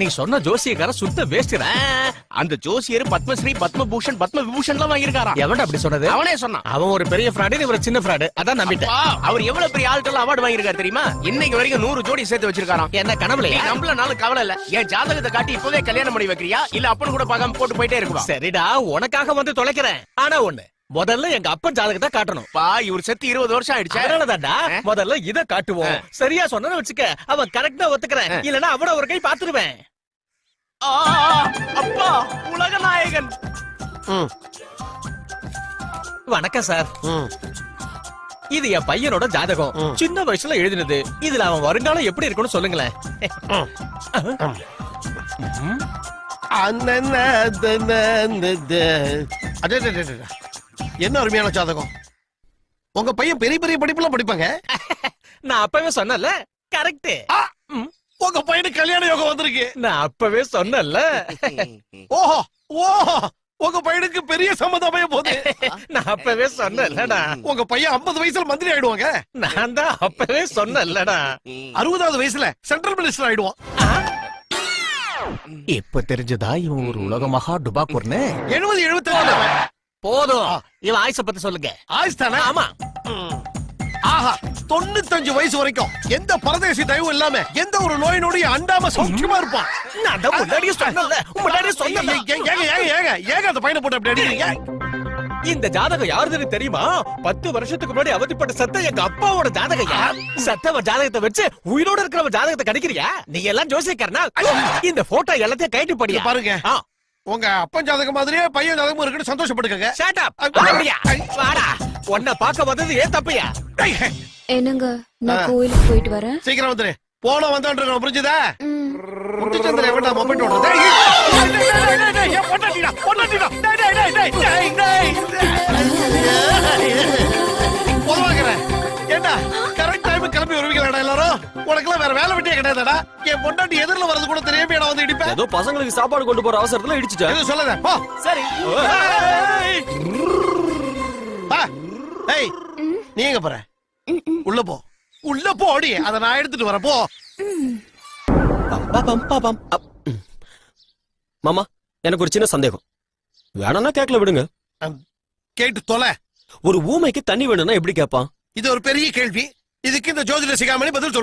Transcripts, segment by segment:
நீ சொன்ன ஜோசியக்கார சுத்த வேஸ்ட் அந்த ஜோசியர் பத்மஸ்ரீ பத்மபூஷன் பத்ம விபூஷன்லாம் வாங்கியிருக்காராம். எவன்டா அப்படி சொன்னது? அவனே சொன்னான். அவன் ஒரு பெரிய ஃப்ராடு இவர் சின்ன ஃப்ராடு அதான் நம்பிட்டேன். அவர் எவ்வளவு பெரிய ஆள்கள் அவார்டு வாங்கியிருக்காரு தெரியுமா? இன்னைக்கு வரைக்கும் நூறு ஜோடி சேர்த்து வச்சிருக்காராம். என்ன நீ கனவுலையா நம்பலனாலும் கவலை இல்ல. என் ஜாதகத்தை காட்டி இப்பவே கல்யாணம் பண்ணி வைக்கிறியா? இல்ல அப்பன்னு கூட பார்க்காம போட்டு போயிட்டே இருக்குவா? சரிடா உனக்காக வந்து தொலைக்கிறேன். ஆனா ஒண்ணு முதல்ல எங்க அப்பன் ஜாதகத்தை காட்டணும். பா இவர் செத்து இருபது வருஷம் ஆயிடுச்சு. அதனாலதான்டா? முதல்ல இத காட்டுவோம். சரியா சொன்னு வச்சுக்க அவன் கரெக்டா ஒத்துக்கிறேன். இல்லனா அவன ஒரு கை பாத்துருவேன் ஆ, அப்பா உலக நாயகன் வணக்கம் சார். இது என் பையனோட ஜாதகம். சின்ன வயசுல எழுதினது. இதுல அவன் வருங்காலம் எப்படி இருக்கும்னு சொல்லுங்களேன். அடே. என்ன அருமையான ஜாதகம்? உங்க பையன் பெரிய பெரிய படிப்புலாம் படிப்பாங்க? நான் அப்பவே சொன்னல கரெக்ட் உங்க பையனுக்கு கல்யாண யோகம் வந்திருக்கு. நான் அப்பவே சொன்னல ஓஹோ ஓஹோ உங்க பையனுக்கு பெரிய சம்மதம் போகுது. நான் அப்பவே சொன்னலடா உங்க பையன் 50 வயசுல மந்திரி ஆயிடுவாங்க. நான் தான் அப்பவே சொன்னலடா அறுபதாவது வயசுல சென்ட்ரல் மினிஸ்டர் ஆயிடுவான். இப்ப தெரிஞ்சதா இவன் ஒரு உலக மகா டுபாக்கூர்னு எழுபது எழுபத்தி போதும் இவன் ஆயுச பத்தி சொல்லுங்க ஆயுஷ் தானே ஆமா ஆஹா தொண்ணூத்தஞ்சு வயசு வரைக்கும் எந்த பரதேசி தயவும் இல்லாம எந்த ஒரு நோய் நொடியை அண்டாம சௌக்கியமா இருப்பான் நான் முன்னாடியே சொன்னல முன்னாடியே சொன்னல ஏங்க ஏங்க ஏங்க ஏங்க ஏங்க அந்த பையனை போட்டு அப்படி அடிக்கிறீங்க இந்த ஜாதகம் யாருதுன்னு தெரியுமா பத்து வருஷத்துக்கு முன்னாடி அவதிப்பட்ட சத்த எங்க அப்பாவோட ஜாதகம் யார் சத்தவ ஜாதகத்தை வச்சு உயிரோட இருக்கிறவ ஜாதகத்தை கணிக்கிறியா நீ எல்லாம் ஜோசியக்காரனா இந்த போட்டோ எல்லாத்தையும் கைட்டு படியா பாருங்க உங்க அப்பன் ஜாதகம் மாதிரியே பையன் ஜாதகமும் இருக்குன்னு சந்தோஷப்பட்டுக்கங்க ஷட் அப் அப்படியா வாடா உன்னை பார்க்க வந்தது ஏன் தப்பியா என்னங்க நான் கோயிலுக்கு போயிட்டு வரேன் சீக்கிரம் வந்துரு போன வந்தான் புரிஞ்சுதா. முத்துச்சந்திர எவன்டா மொபைல் ஓடுறது பொண்டாட்டிடா, பொண்டாட்டிடா. டேய், டேய், டேய், டேய், டேய், டேய், டேய். பொதுவாக்குறேன். ஏண்டா கரெக்ட் டைம் கிளம்பி வருவீங்களாடா எல்லாரும்? உனக்கெல்லாம் வேற வேலை வெட்டியே கிடையாதுடா. என் பொண்டாட்டி எதிரில வர்றது கூட தெரியாம நான் வந்து இடிப்பேன் ஏதோ பசங்களுக்கு சாப்பாடு கொண்டு போற அவசரத்துல இடிச்சிட்டேன் எதுவும் சொல்லாத போ. சரி. ஏய். பா. நீ எங்க போற? உள்ள போ. உள்ள போடி அத நான் எடுத்துட்டு போ. ம். மாமா எனக்கு ஒரு சின்ன சந்தேகம். வேணாம்னா கேக்கல விடுங்க. கேட்டு தொலை. ஒரு ஊமைக்கு தண்ணி வேணும்னா எப்படி கேட்பான்? இது ஒரு பெரிய கேள்வி. இதுக்கு இந்த ஜோதிட சிகாமணி பதில்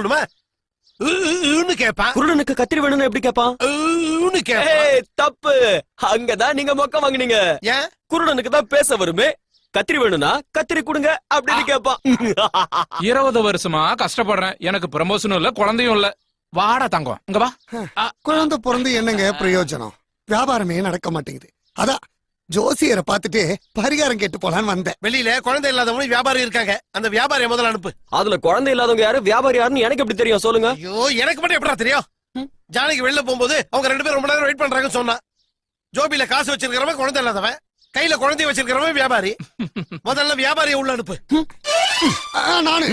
உன்னு கேட்பான் குருடனுக்கு கத்திரி வேணும்னா எப்படி ஏய், தப்பு. அங்கதான் நீங்க மொக்க வாங்குனீங்க. ஏன்? குருடனுக்கு தான் பேச வருமே. கத்திரி வேணும்னா கத்திரி கொடுங்க அப்படின்னு கேட்பான் இருபது வருஷமா கஷ்டப்படுறேன். எனக்கு ப்ரமோஷனும் இல்ல குழந்தையும் இல்ல. வாடா தங்கம். இங்க வா. குழந்தை பிறந்து என்னங்க பிரயோஜனம்? வியாபாரமே நடக்க மாட்டேங்குது. அதான் ஜோசியரை பார்த்துட்டு பரிகாரம் கேட்டு போலான்னு வந்தேன். வெளியில குழந்தை இல்லாதவங்க வியாபாரி இருக்காங்க. அந்த வியாபாரியை முதல்ல அனுப்பு. அதுல குழந்தை இல்லாதவங்க யாரு? வியாபாரி யாருன்னு எனக்கு எப்படி தெரியும்? சொல்லுங்க. ஐயோ எனக்கு மட்டும் எப்படா தெரியும்? ஜானகி வெளில போகும்போது அவங்க ரெண்டு பேரும் ரொம்ப நேரம் வெயிட் பண்றாங்கன்னு சொன்னா. ஜோபில காசு வச்சிருக்கிறவன் குழந்தை இல்லாதவன். கையில குழந்தைய வச்சிருக்கிறவன் வியாபாரி. முதல்ல வியாபாரியை உள்ள அனுப்பு. நானு.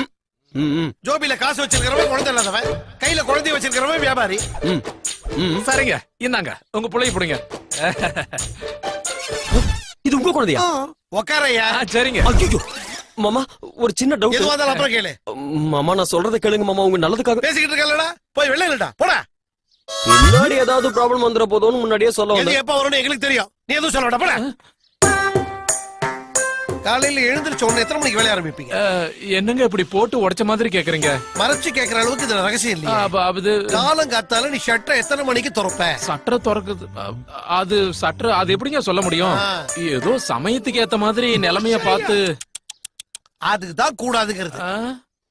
ஜோபில காசு வச்சிருக்கிறவன் குழந்தை இல்லாதவன். கையில குழந்தைய வச்சிருக்கிறவன் வியாபாரி. சரிங்க. இந்தாங்க. உங்க பிள்ளைய பிடிங்க. இது உங்க குழந்தையா? உக்காரையா? ஆ, சரிங்க. ஐயோ மாமா ஒரு சின்ன எதுவா டவுட் இருந்தாலும் அப்புறம் கேளு. மாமா நான் சொல்றதை கேளுங்க மாமா உங்க நல்லதுக்காக பேசிக்கிட்டு இருக்கலடா போய் வெளில இல்லடா போடா. பின்னாடி ஏதாவது ப்ராப்ளம் வந்துட போதோன்னு முன்னாடியே சொல்ல வந்தேன். எப்ப வரும்னு எங்களுக்கு தெரியும். நீ எதுவும் சொல்ல வேண்டாம். போடா. காலையில எழுந்திருச்ச உடனே எத்தனை மணிக்கு வேலைய ஆரம்பிப்பீங்க? என்னங்க இப்படி போட்டு உடைச்ச மாதிரி கேக்குறீங்க? மறைச்சு கேக்குற அளவுக்கு இதுல ரகசியம் இல்லையா. அது காலம் காத்தால நீ ஷட்டரை எத்தனை மணிக்கு திறப்ப? சட்டை திறக்குது அது சட்டை அது எப்படிங்க சொல்ல முடியும். ஏதோ சமயத்துக்கு ஏத்த மாதிரி நிலைமைய பார்த்து. அதுதான் கூடாதுங்கிறது.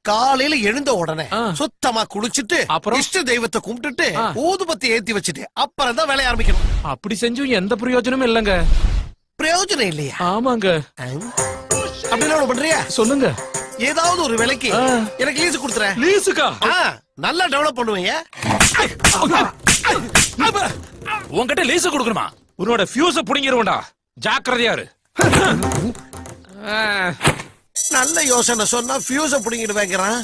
காலையில எழுந்த உடனே. சுத்தமா குளிச்சுட்டு அப்புறம்? இஷ்ட தெய்வத்தை கும்பிட்டுட்டு. ஊதுபத்தி ஏத்தி வச்சுட்டு அப்புறம் தான் வேலைய ஆரம்பிக்கணும். அப்படி செஞ்சும் எந்த பிரயோஜனமும் இல்லைங்க. பிரயோஜனம் இல்லையா? ஆமாங்க. அப்படின்னு ஒண்ணு பண்றியா? சொல்லுங்க. ஏதாவது ஒரு விலைக்கு. எனக்கு லீஸ் கொடுத்துற லீசுக்கா ஆ, நல்லா டெவலப் பண்ணுவீங்க உன்கிட்ட லீசு கொடுக்கணுமா? உன்னோட ஃபியூஸ புடிங்கிருவண்டா ஜாக்கிரதையா இரு. நல்ல யோசனை சொன்னா ஃபியூஸ புடிங்கிட்டு வைக்கிறான்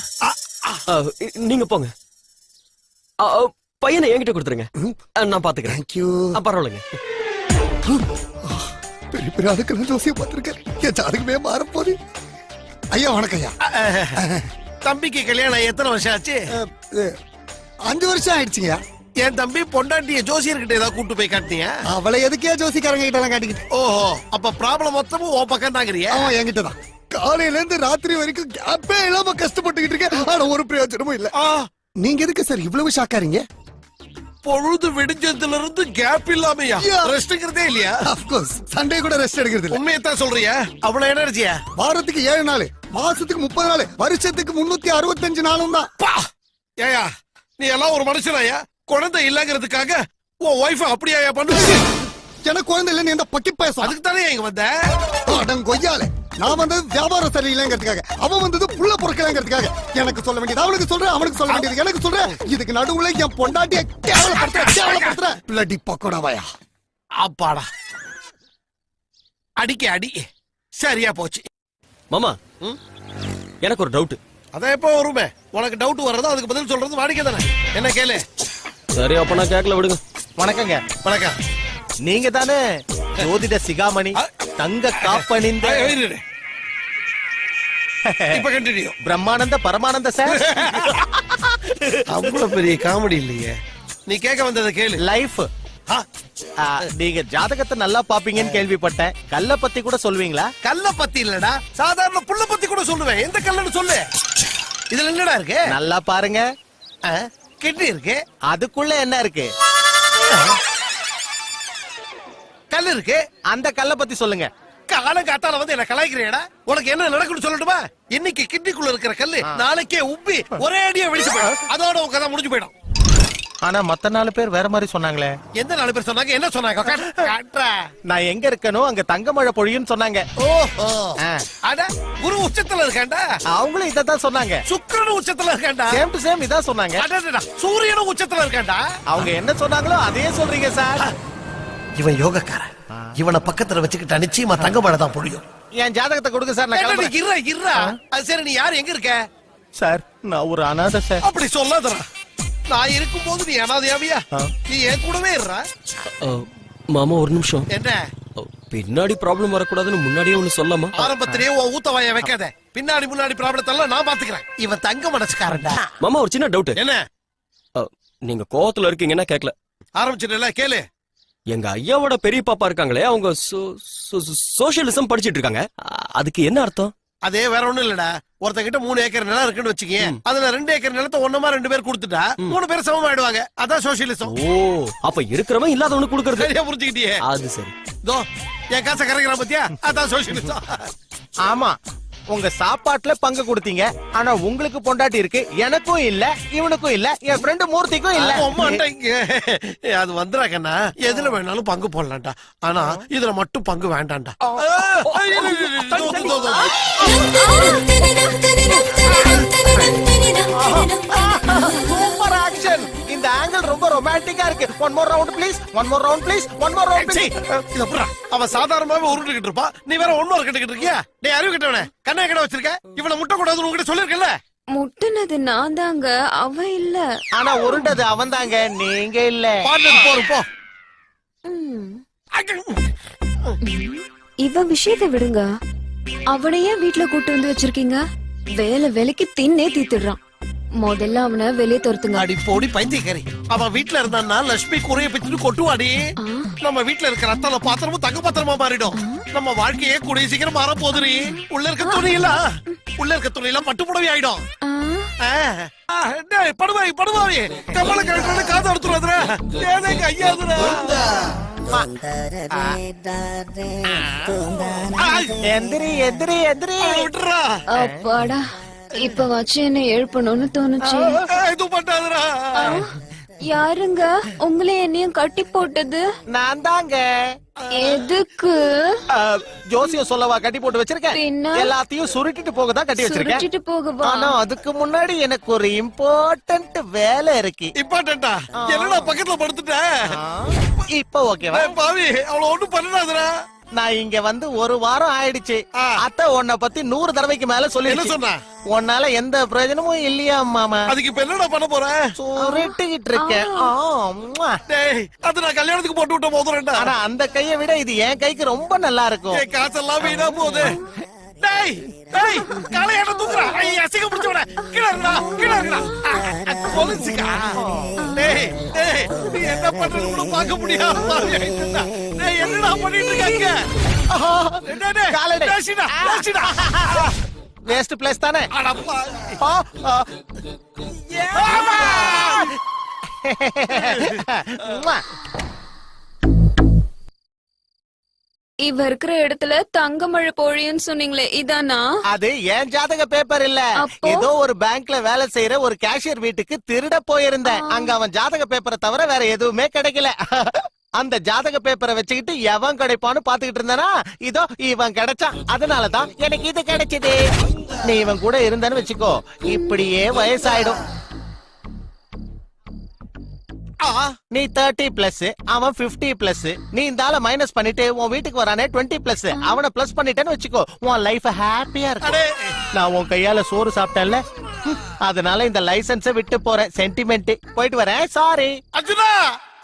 நீங்க போங்க. பையனை என்கிட்ட கொடுத்துருங்க. நான் பாத்துக்கிறேன். பரவாயில்லைங்க. பெரிய பெரிய அதுக்கெல்லாம் ஜோசியம் பார்த்திருக்காரு என் ஜாதகமே மாறப்போகுது. ஐயா வணக்கம் ஐயா. தம்பிக்கு கல்யாணம் எத்தனை வருஷம் ஆச்சு? அஞ்சு வருஷம் ஆயிடுச்சுங்க என் தம்பி பொண்டாட்டிய ஜோசியர்கிட்ட ஏதாவது கூட்டு போய் காட்டினீங்க அவளை எதுக்கே ஜோசிக்காரங்க கிட்ட எல்லாம் காட்டிக்கிட்டு? ஓஹோ அப்ப ப்ராப்ளம் மொத்தமும் உன் பக்கம் தாங்கிறியா? அவன் என்கிட்ட தான். காலையில இருந்து ராத்திரி வரைக்கும் கேப்பே இல்லாம கஷ்டப்பட்டுக்கிட்டு இருக்கேன். ஆனா ஒரு பிரயோஜனமும் இல்ல. நீங்க எதுக்கு சார் இவ்வளவு ஷாக்காரீங்க பொழுது விடிஞ்சதுல இருந்து கேப் இல்லாமையா. ரெஸ்ட்ங்கிறதே இல்லையா? அப்கோர்ஸ் சண்டே கூட ரெஸ்ட் எடுக்கிறது இல்ல உண்மையத்தான் சொல்றியா? அவ்வளவு எனர்ஜியா வாரத்துக்கு ஏழு நாள் மாசத்துக்கு முப்பது நாள் வருஷத்துக்கு முன்னூத்தி அறுபத்தஞ்சு நாளும் தான். ஏயா நீ எல்லாம் ஒரு மனுஷனாயா? குழந்தை இல்லங்கிறதுக்காக உன் ஒய்ஃப் அப்படியா பண்ணுவ? எனக்கு குழந்தை இல்ல நீ எந்த பக்கி பேசும் அதுக்கு தானே இங்க வந்த? அடம் கொய்யால நான் வந்தது வியாபாரம் சரியில்லைங்கிறதுக்காக அவன் வந்தது புள்ள பொறுக்கலங்கிறதுக்காக. எனக்கு சொல்ல வேண்டியது அவனுக்கு சொல்றேன் அவனுக்கு சொல்ல வேண்டியது எனக்கு சொல்றேன். இதுக்கு நடுவுல என் பொண்டாட்டிய கேவலப்படுத்துற கேவலப்படுத்துற பிள்ளடி பக்கோடாவாயா? அப்பாடா. அடிக்க அடி. சரியா போச்சு. மாமா எனக்கு ஒரு டவுட் அதான் எப்போ வருமே? உனக்கு டவுட் வர்றதோ அதுக்கு பதில் சொல்றது வாடிக்கை தானே? என்ன கேளு. சரி அப்ப நான் கேட்கல விடுங்க. வணக்கங்க வணக்கம். நீங்க தானே ஜோதிட சிகாமணி தங்க காப்பணிந்த. இப்ப கண்டினியூ பிரம்மானந்த பரமானந்த சார் அவ்வளவு பெரிய காமெடி இல்லையே. நீ கேட்க வந்ததை கேளு. லைஃப் நீங்க ஜாதகத்தை நல்லா பாப்பீங்கன்னு கேள்விப்பட்டேன். கல்ல பத்தி கூட சொல்வீங்களா? கல்ல பத்தி இல்லடா. சாதாரண புல்ல பத்தி கூட சொல்லுவேன். எந்த கல்லுன்னு சொல்லு. இதுல என்னடா இருக்கு? நல்லா பாருங்க. கிட்னி இருக்கு. அதுக்குள்ள என்ன இருக்கு? கல் இருக்கு. அந்த கல்ல பத்தி சொல்லுங்க. காலம் காத்தால வந்து என்ன கலாய்க்கிறேடா உனக்கு என்ன நடக்கும்னு சொல்லட்டுமா? இன்னைக்கு கிட்னிக்குள்ள இருக்கிற கல்லு நாளைக்கே உப்பி ஒரே அடியா வெடிச்சு போயிடும். அதோட உன் கதை முடிஞ்சு போயிடும். ஆனா மத்த நாலு பேர் வேற மாதிரி சொன்னாங்களே. எந்த நாலு பேர் சொன்னாங்க? என்ன சொன்னாங்க. நான் எங்க இருக்கனோ அங்க தங்க மழை பொழியும்னு சொன்னாங்க. ஓஹோ. ஆ. அட குரு உச்சத்துல இருக்காண்டா அவங்களும் இதத்தான் சொன்னாங்க. சுக்கிரனும் உச்சத்துல இருக்காண்டா சேம் டு சேம் இதான் சொன்னாங்க. சூரியனும் உச்சத்துல இருக்காண்டா அவங்க என்ன சொன்னாங்களோ அதையே சொல்றீங்க சார். இவன் யோகக்காரன். இவனை பக்கத்துல வச்சுக்கிட்டா நிச்சயமா தங்க தான் பொழியும். என் ஜாதகத்தை கொடுங்க சார் நான் இருடா அது சரி நீ யார் எங்க இருக்க? சார் நான் ஒரு அனாதை சார். அப்படி சொல்லாதடா. நான் இருக்கும்போது நீ அனாதையாவியா? நீ என் கூடவே அஹ், மாமா ஒரு நிமிஷம். என்ன? பின்னாடி ப்ராப்ளம் வரக்கூடாதுன்னு முன்னாடியே ஒண்ணு சொல்லாமா ஆரம்பத்திலேயே உன் ஊத்த வாய வைக்காத. பின்னாடி முன்னாடி ப்ராப்ளத்தை எல்லாம் நான் பாத்துக்கிறேன். இவன் தங்க மனசுக்காரன்டா. மாமா ஒரு சின்ன டவுட் என்ன? நீங்க கோவத்துல இருக்கீங்கன்னா கேட்கல ஆரம்பிச்சிடல கேளு. எங்க ஐயாவோட பெரிய பாப்பா இருக்காங்களே அவங்க சோசியலிசம் படிச்சிட்டு இருக்காங்க. அதுக்கு என்ன அர்த்தம்? அதே வேற ஒண்ணும் இல்லடா. ஒருத்தங்கிட்ட மூணு ஏக்கர் நிலம் இருக்குன்னு வச்சுக்கயே அதுல ரெண்டு ஏக்கர் நிலத்தை ஒண்ணுமா ரெண்டு பேர் கொடுத்துட்டா மூணு பேர் சமமாயிடுவாங்க அதான் சோசியலிசம். ஓ அப்ப இருக்கிறவன் இல்லாதவனுக்கு கொடுக்கறது. சரியா புரிஞ்சுக்கிட்டியே? அது சரி. தோ என் காசை கரைக்கிறான் பத்தியா? அதான் சோசியலிசம். ஆமா. உங்க சாப்பாட்டுல பங்கு கொடுத்தீங்க. ஆனா உங்களுக்கு பொண்டாட்டி இருக்கு. எனக்கும் இல்ல இவனுக்கும் இல்ல என் ஃப்ரெண்டு மூர்த்திக்கும் இல்ல. அது வந்துடா கண்ணா எதுல வேணாலும் பங்கு போடலாம்டா. ஆனா இதுல மட்டும் பங்கு வேண்டாம்டா. Super action. இந்த ஆங்கிள் ரொம்ப ரொமான்டிக்கா இருக்கு. One more round please one more round please one more round புறா. அவன் சாதாரணமாவே உருண்டுகிட்டு இருப்பான் நீ வேற ஒன்னொரு கிட்ட இருக்கியா? டேய் அறிவு கிட்டவனே. கண்ணா கடை வச்சிருக்க? இவனை முட்டை கூடாதுன்னு உங்ககிட்ட சொல்லிருக்கல முட்டுனது நான் தாங்க. அவ இல்ல. ஆனா உருண்டது அவன் தாங்க. நீங்க இல்ல. பாட்டு போறோம் போ. இவ விஷயத்தை விடுங்க. அவனையே வீட்ல கூட்டு வந்து வச்சிருக்கீங்க. வேலை வேலைக்கு தின்னே தீத்துடுறான் முதல்ல அவனை வெளியே துரத்துங்க. அடி போடி பைத்தியக்காரி. அவன் வீட்ல இருந்தான்னா லட்சுமி குறைய பிச்சுட்டு கொட்டுவாடி. நம்ம வீட்ல இருக்கிற அத்தனை பாத்திரமும் தங்க பாத்திரமா மாறிடும். நம்ம வாழ்க்கையே கூடிய சீக்கிரம் மாற போதுரி உள்ள இருக்க துணி இல்ல உள்ள இருக்க துணி எல்லாம் பட்டு புடவை ஆயிடும். படுவாய் படுவாய். கமல கழுத்துல காது ஏதேங்க ஐயாதுரா எந்திரி எந்திரி எந்திரி. விட்டுறா. அப்பாடா. இப்ப வச்சு என்ன எழுப்பணும்னு தோணுச்சு. இது யாருங்க? உங்களே என்னையும் கட்டி போட்டது? நான் தாங்க. எதுக்கு? அஹ், ஜோசியம் சொல்லவா கட்டி போட்டு வச்சிருக்கேன்? எல்லாத்தையும் சுருட்டிட்டு போக தான் கட்டி வச்சிருக்கேன். சுருட்டிட்டு போகவா? ஆனா அதுக்கு முன்னாடி எனக்கு ஒரு இம்பார்ட்டன்ட் வேலை இருக்கு. இம்பார்ட்டண்டா என்னடா பக்கத்துல படுத்துட்ட? இப்ப ஓகேவா பாவி அவள ஒண்ணும் பண்ணாதுரா நான் இங்க வந்து ஒரு வாரம் ஆயிடுச்சு. அத்தை உன்னை பத்தி நூறு தடவைக்கு மேல என்ன சொல்லி சொன்னா? உன்னால எந்த பிரயோஜனமும் இல்லையா மாமா? அதுக்கு இப்ப என்னடா பண்ண போற? சுருட்டிக்கிட்டு இருக்கேன். ஆ, ம்மா. டேய் அது நான் கல்யாணத்துக்கு போட்டு விட்ட மோதிரம்டா. ஆனா அந்த கையை விட இது என் கைக்கு ரொம்ப நல்லா இருக்கும். காசெல்லாம் வீணா போகுது. டேய் டேய் காலையாட தூக்குறா ஐய் அசிங்க பிடிச்சவன கீழ இருக்கடா கீழ இருக்கடா கொலுசுக்கா டேய் டேய் நீ என்ன பண்றது கூட பார்க்க முடியாம. டேய் என்னடா பண்ணிட்டு இருக்காங்க டேய், டேய், காலடி. பேசிடா, பேசிடா. வேஸ்ட் பிளேஸ் தானே அடப்பா. ஆமா. இவ இருக்கிற இடத்துல தங்கமழை பொழியுன்னு சொன்னீங்களே இதானா? அது ஏன் ஜாதக பேப்பர் இல்ல. அப்போ? ஏதோ ஒரு பேங்க்ல வேலை செய்யற ஒரு கேஷியர் வீட்டுக்கு திருட போயிருந்தேன். அங்க அவன் ஜாதக பேப்பரை தவிர வேற எதுவுமே கிடைக்கல. அந்த ஜாதக பேப்பரை வச்சுக்கிட்டு எவன் கிடைப்பான்னு பாத்துக்கிட்டு இருந்தானா இதோ இவன் கிடைச்சான். அதனாலதான் எனக்கு இது கிடைச்சது. நீ இவன் கூட இருந்தன்னு வச்சுக்கோ இப்படியே வயசாயிடும். நீ தேர்ட்டி பிளஸ் அவன் 50 பிளஸ் நீ இந்த ஆள மைனஸ் பண்ணிட்டு உன் வீட்டுக்கு வரானே டுவெண்ட்டி பிளஸ் அவனை பிளஸ் பண்ணிட்டேன்னு வச்சுக்கோ. உன் லைஃப் ஹாப்பியா இருக்கும். அடே. நான் உன் கையால சோறு சாப்பிட்டேன்ல. அதனால இந்த லைசன்ஸ விட்டு போறேன். சென்டிமெண்ட் போயிட்டு வரேன். சாரி அர்ஜுனா!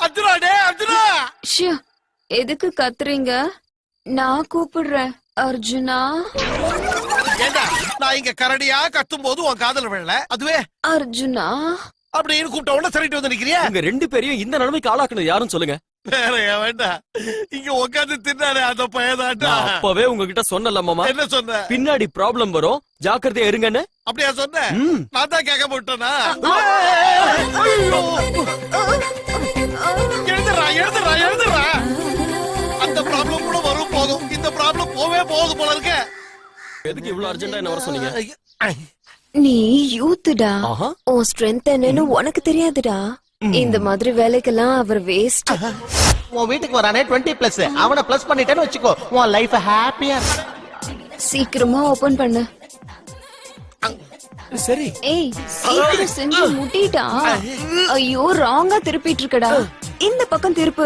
அர்ஜுனா டேய் அர்ஜுனா! ஷியோ, எதுக்கு கத்துறீங்க? நான் கூப்பிடுறேன் அர்ஜுனா. ஏண்டா நான் இங்க கரடியா கத்தும் போது உன் காதல் விழல? அதுவே? அர்ஜுனா. அப்படின்னு கூப்பிட்ட உடனே சரிட்டு வந்து நிக்கிறியா உங்க ரெண்டு பேரையும் இந்த நிலைமைக்கு ஆளாக்குனது யாருன்னு சொல்லுங்க வேற வேண்டாம் இங்க உட்காந்து தின்னானே அந்த பையதாட்டா அப்பவே உங்ககிட்ட சொன்னல மாமா என்ன சொன்ன பின்னாடி ப்ராப்ளம் வரும் ஜாக்கிரதையா இருங்கன்னு அப்படியா சொன்ன. நான் தான் கேட்க போட்டேனா எழுதுறா எழுதுறா எழுதுறா அந்த ப்ராப்ளம் கூட வரும் போதும் இந்த ப்ராப்ளம் போவே போகுது போல இருக்க எதுக்கு இவ்வளவு அர்ஜென்டா என்ன வர சொன்னீங்க நீ யூத்துடா உன் ஸ்ட்ரென்த் என்னன்னு உனக்கு தெரியாதுடா. இந்த மாதிரி வேலைக்கெல்லாம் அவர் வேஸ்ட் உன் வீட்டுக்கு வரானே டுவெண்ட்டி பிளஸ் அவனை பிளஸ் பண்ணிட்டேன்னு வச்சுக்கோ. உன் லைஃப் ஹாப்பியா சீக்கிரமா ஓபன் பண்ணு. சரி. ஏய் சீக்கிரம் செஞ்சு முட்டிட்டா? ஐயோ ராங்கா திருப்பிட்டு இருக்கடா. இந்த பக்கம் திருப்பு.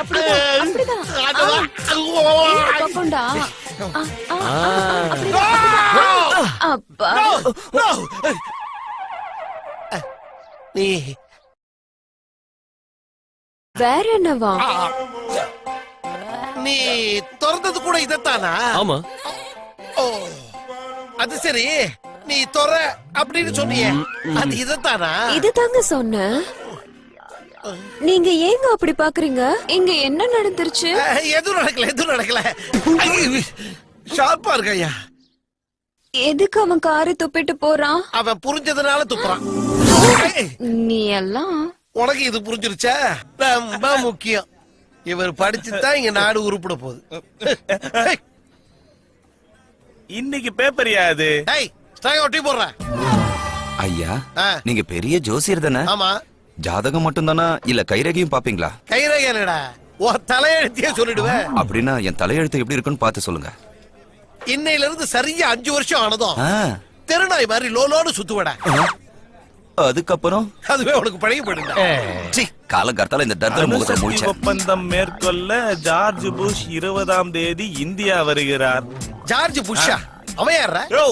அப்படிதான். பக்கம்டா. அப்பா! நீ. வேற என்னவா? நீ திறந்தது கூட இதத்தானா? ஆமா. ஓ அது சரி. நீ தொற அப்படின்னு சொன்னியே. அது இதத்தானா? இது தாங்க சொன்னேன் நீங்க ஏங்க அப்படி பாக்குறீங்க? இங்க என்ன நடந்துருச்சு? எதுவும் நடக்கல எதுவும் நடக்கல. ஷார்ப்பா இருக்க ஐயா. எதுக்கு அவன் காரை துப்பிட்டு போறான்? அவன் புரிஞ்சதுனால துப்புறான். நீ எல்லாம் உனக்கு இது புரிஞ்சிருச்சா? ரொம்ப முக்கியம். இவர் படிச்சுதான் இங்க நாடு உருப்பிட போகுது. இன்னைக்கு பேப்பர் யாது ஒட்டி போடுறேன். ஐயா. நீங்க பெரிய ஜோசியர் தானே? ஆமா. ஜாதகம் மட்டும்தானா? இல்ல கைரேகையும் பாப்பீங்களா? கைரேகலடா உன் தலையெழுத்தியே சொல்லிடுவேன். அப்படின்னா என் தலையெழுத்து எப்படி இருக்குன்னு பார்த்து சொல்லுங்க. இன்னையில இருந்து சரியா அஞ்சு வருஷம் ஆனதும் தெருநாய் மாதிரி லோலோன்னு சுத்துவடா. அதுக்கப்புறம்? அதுவே உனக்கு பழகி போயிடுடா சீ, காலங்கார்த்தால இந்த தர்தர முகத்தை முடிச்சேன். ஒப்பந்தம் மேற்கொள்ள ஜார்ஜ் புஷ் இருபதாம் தேதி இந்தியா வருகிறார். ஜார்ஜ் புஷ்ஷா? அவன் யாரா யோ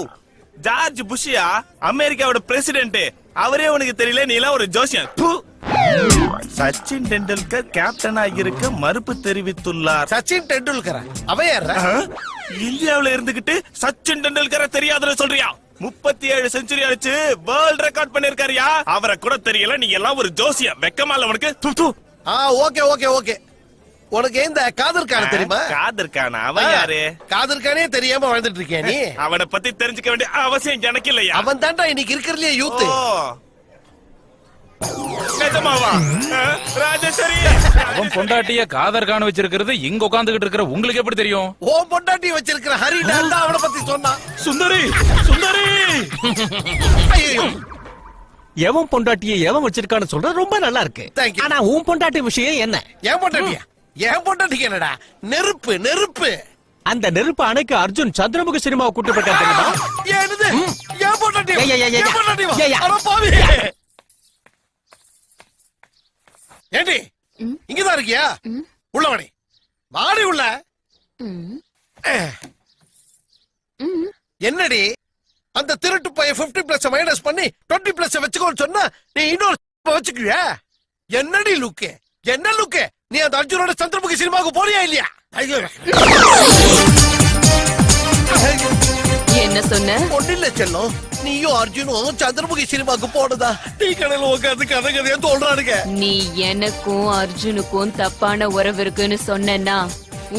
ஜார்ஜ் புஷ்யா அமெரிக்காவோட பிரசிடென்ட் அவரே உனக்கு தெரியல நீ எல்லாம் ஒரு ஜோசியன். சச்சின் டெண்டுல்கர் கேப்டனா இருக்க மறுப்பு தெரிவித்துள்ளார். சச்சின் டெண்டுல்கர்? அவன் யாரா ஆ? இந்தியாவுல இருந்துகிட்டு சச்சின் டெண்டுல்கரை தெரியாதுன்னு சொல்றியா? முப்பத்தி ஏழு செஞ்சுரி அடிச்சு வேர்ல்ட் ரெக்கார்ட் பண்ணிருக்காருயா? அவரை கூட தெரியல நீ எல்லாம் ஒரு ஜோசியம் வெக்கமா இல்ல உனக்கு? து, து. ஆ ஓகே ஓகே ஓகே. உனக்கு இந்த காதர் கான தெரியுமா? காதர் கானா அவன் யாரு? காதர் கானே தெரியாம வாழ்ந்துட்டு இருக்கியா நீ. அவனை பத்தி தெரிஞ்சுக்க வேண்டிய அவசியம் எனக்கு இல்லையா? அவன் தான்டா இன்னைக்கு இருக்கிறதுலயே யூத். நிஜமாவா? ஆ? ராஜேஸ்வரி. அவன் பொண்டாட்டிய காதர் காண வச்சிருக்கிறது இங்க உட்காந்துகிட்டு இருக்கிற உங்களுக்கு எப்படி தெரியும்? ஓ பொண்டாட்டி வச்சிருக்கிற ஹரி தான் அவனை பத்தி சொன்னான் சுந்தரி சுந்தரி. ஐயோ எவன் பொண்டாட்டியை எவன் வச்சிருக்கான்னு சொல்றது ரொம்ப நல்லா இருக்கு. Thank you. ஆனா உன் பொண்டாட்டி விஷயம் என்ன? ஏன் பொண்டாட்டியா? ஏன் பொண்டாட்டிக்கு என்னடா? நெருப்பு நெருப்பு. அந்த நெருப்பு அணைக்கு அர்ஜுன் சந்திரமுக சினிமாவை கூட்டு போயிட்டான் தெரியுமா? ஏன் பொண்டாட்டி ஏய், ஏய், ஏய், ஏன் ஏய். பொண்டாட்டி? ஏய், ஏய். அட பாவி. ஏண்டி? இங்கதான் இருக்கியா? உள்ள வாடி. வாடி உள்ள. என்னடி? அந்த திருட்டு பையன் 50 பிளஸ் மைனஸ் பண்ணி 20 பிளஸ் வச்சுக்கோன்னு சொன்னா நீ இன்னொரு வச்சுக்குவியா? என்னடி லுக்கு என்ன லுக்கு நீ அந்த அர்ஜுனோட சந்திரமுகி சினிமாவுக்கு போறியா இல்லையா? ஐயோ. என்ன சொன்ன? ஒன்னில்ல செல்லம். நீயும் அர்ஜுனும் சந்திரமுகி சினிமாக்கு போனதா? டீ கடையில உட்காந்து கதை கதையா தோன்றானுங்க. நீ எனக்கும் அர்ஜுனுக்கும் தப்பான உறவு இருக்குன்னு சொன்னேன்னா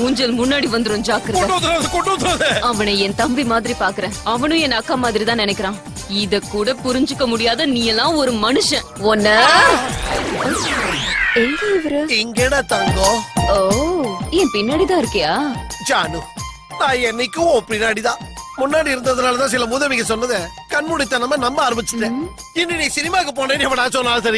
ஊஞ்சல் முன்னாடி வந்துரும் ஜாக்கிரதை. அவனை என் தம்பி மாதிரி பாக்குறேன். அவனும் என் அக்கா மாதிரி தான் நினைக்கிறான். இத கூட புரிஞ்சுக்க முடியாத நீ எல்லாம் ஒரு மனுஷன். ஒன்ன எங்க இவரு? இங்கடா தங்கம். ஓ என் பின்னாடிதான் இருக்கியா? ஜானு நான் என்னைக்கும் பின்னாடிதான். முன்னாடி இருந்ததுனாலதான் சில உதவிங்க சொன்னதை கண்மூடித்தனமா நம்ப ஆரம்பிச்சுட்டேன். இனி நீ சினிமாக்கு போனேன்னு எவனா சொன்னாலும் சரி